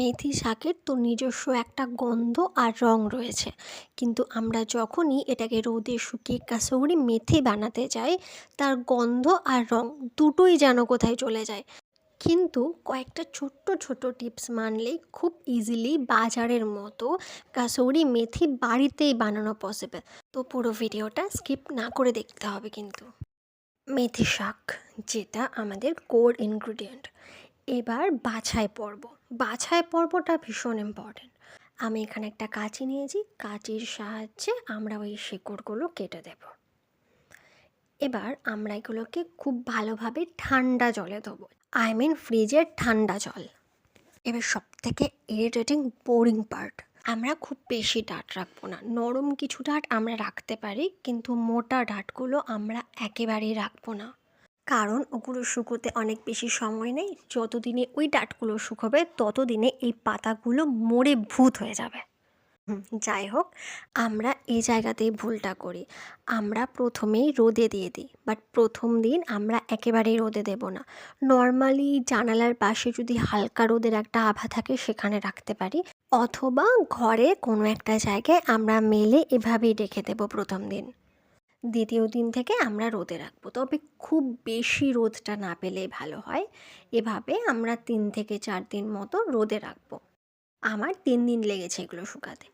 মেথি শাকের তো নিজস্ব একটা গন্ধ আর রং রয়েছে। কিন্তু আমরা যখনই এটাকে রোদে শুকিয়ে কাসৌরি মেথি বানাতে যাই, তার গন্ধ আর রং দুটোই যেন কোথায় চলে যায়। কিন্তু কয়েকটা ছোট্ট ছোট টিপস মানলেই খুব ইজিলি বাজারের মতো কাসৌরি মেথি বাড়িতেই বানানো পসিবল তো পুরো ভিডিওটা স্কিপ না করে দেখতে হবে কিন্তু। মেথি শাক, যেটা আমাদের কোর ইনগ্রিডিয়েন্ট এবার বাছাই পর্ব। বাছাই পর্বটা ভীষণ ইম্পর্টেন্ট আমি এখানে একটা কাঁচি নিয়েছি। কাঁচির সাহায্যে আমরা ওই শেকড়গুলো কেটে দেব। এবার আমরা এগুলোকে খুব ভালোভাবে ঠান্ডা জলে দেবো আই মিন ফ্রিজের ঠান্ডা জল। এবার সব থেকে ইরিটেটিং বোরিং পার্ট আমরা খুব বেশি ডাঁট রাখব না। নরম কিছু ডাঁট আমরা রাখতে পারি, কিন্তু মোটা ডাঁটগুলো আমরা একেবারেই রাখব না। কারণ ওগুলো শুকোতে অনেক বেশি সময় নেই। যতদিনে ওই ডাটগুলো শুকোবে, ততদিনে এই পাতাগুলো মরে ভূত হয়ে যাবে। যাই হোক, আমরা এই জায়গাতেই ভুলটা করি। আমরা প্রথমেই রোদে দিয়ে দিই বাট প্রথম দিন আমরা একেবারেই রোদে দেব না। নর্মালি জানালার পাশে যদি হালকা রোদের একটা আভা থাকে, সেখানে রাখতে পারি। অথবা ঘরে কোনো একটা জায়গায় আমরা মেলে এভাবেই রেখে দেবো প্রথম দিন। দ্বিতীয় দিন থেকে আমরা রোদে রাখব। তবে খুব বেশি রোদটা না পেলেই ভালো হয়। এভাবে আমরা তিন থেকে চার দিন মতো রোদে রাখব। আমার তিন দিন লেগেছে এগুলো শুকাতে।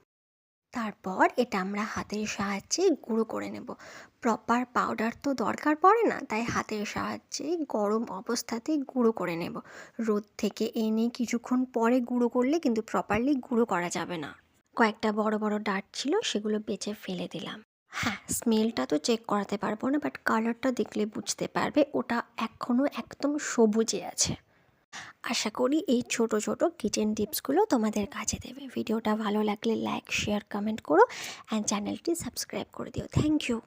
তারপর এটা আমরা হাতের সাহায্যে গুঁড়ো করে নেব। প্রপার পাউডার তো দরকার পড়ে না, তাই হাতের সাহায্যে গরম অবস্থাতেই গুঁড়ো করে নেব। রোদ থেকে এনে কিছুক্ষণ পরে গুঁড়ো করলে কিন্তু প্রপারলি গুঁড়ো করা যাবে না। কয়েকটা বড় বড় ডাট ছিল, সেগুলো বেছে ফেলে দিলাম। হ্যাঁ স্মেলটা তো চেক করাতে পারব না বাট কালারটা দেখলে বুঝতে পারবে, ওটা এখনও একদম সবুজে আছে। আশা করি এই ছোট ছোট কিচেন টিপসগুলো তোমাদের কাছে দেবে। ভিডিওটা ভালো লাগলে লাইক শেয়ার কমেন্ট করো অ্যান্ড চ্যানেলটি সাবস্ক্রাইব করে দিও। Thank you